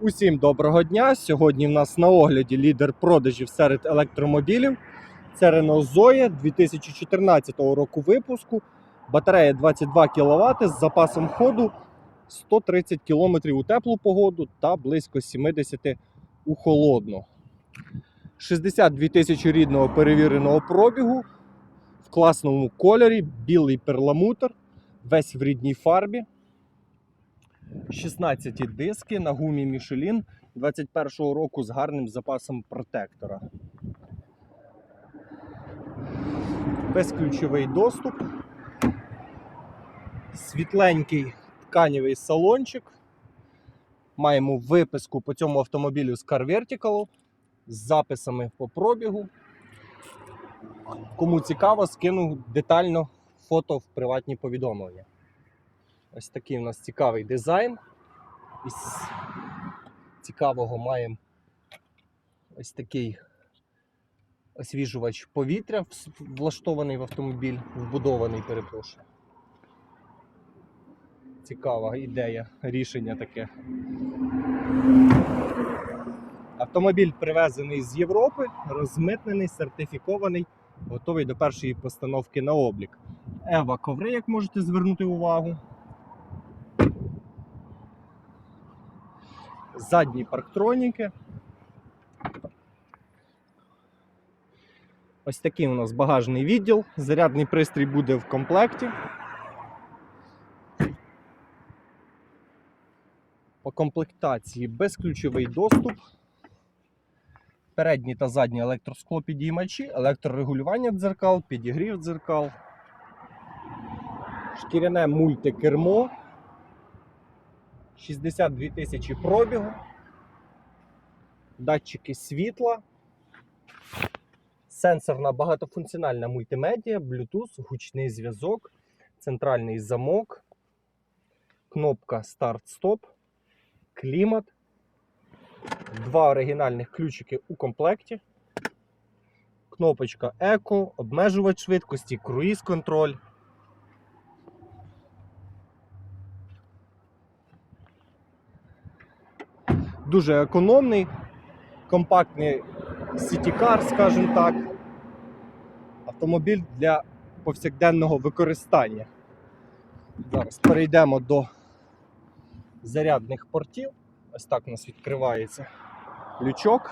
Усім доброго дня! Сьогодні в нас на огляді лідер продажів серед електромобілів. Це Renault Zoe 2014 року випуску. Батарея 22 кВт з запасом ходу 130 км у теплу погоду та близько 70 у холодну. 62 тисячі рідного перевіреного пробігу в класному кольорі, білий перламутр, весь в рідній фарбі. 16 диски на гумі Michelin 21-го року з гарним запасом протектора. Безключовий доступ. Світленький тканєвий салончик. Маємо виписку по цьому автомобілю з Car Vertical з записами по пробігу. Кому цікаво, скину детально фото в приватні повідомлення. Ось такий у нас цікавий дизайн. Із цікавого маємо ось такий освіжувач повітря влаштований в автомобіль, вбудований, перепрошую. Цікава ідея, рішення таке. Автомобіль привезений з Європи, розмитнений, сертифікований, готовий до першої постановки на облік. Ева коври, як можете звернути увагу. Задні парктроніки. Ось такий у нас багажний відділ. Зарядний пристрій буде в комплекті. По комплектації безключовий доступ. Передні та задні електросклопідіймачі, електрорегулювання дзеркал, підігрів дзеркал, шкіряне мультикермо. 62 тисячі пробігу, датчики світла, сенсорна багатофункціональна мультимедіа, Bluetooth, гучний зв'язок, центральний замок, кнопка старт-стоп, клімат, два оригінальних ключики у комплекті, кнопочка еко, обмежувач швидкості, круїз контроль. Дуже економний, компактний сітікар, скажімо так. Автомобіль для повсякденного використання. Зараз перейдемо до зарядних портів. Ось так у нас відкривається лючок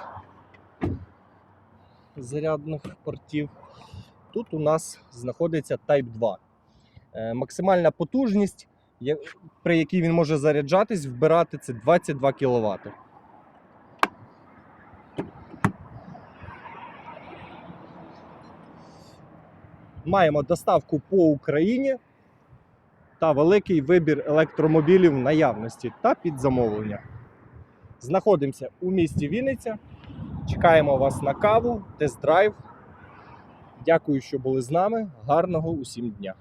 зарядних портів. Тут у нас знаходиться Type 2. Е, Максимальна потужність, при якій він може заряджатись, вбирати це 22 кВт. Маємо доставку по Україні та великий вибір електромобілів в наявності та під замовлення. Знаходимося у місті Вінниця. Чекаємо вас на каву, тест-драйв. Дякую, що були з нами. Гарного усім дня!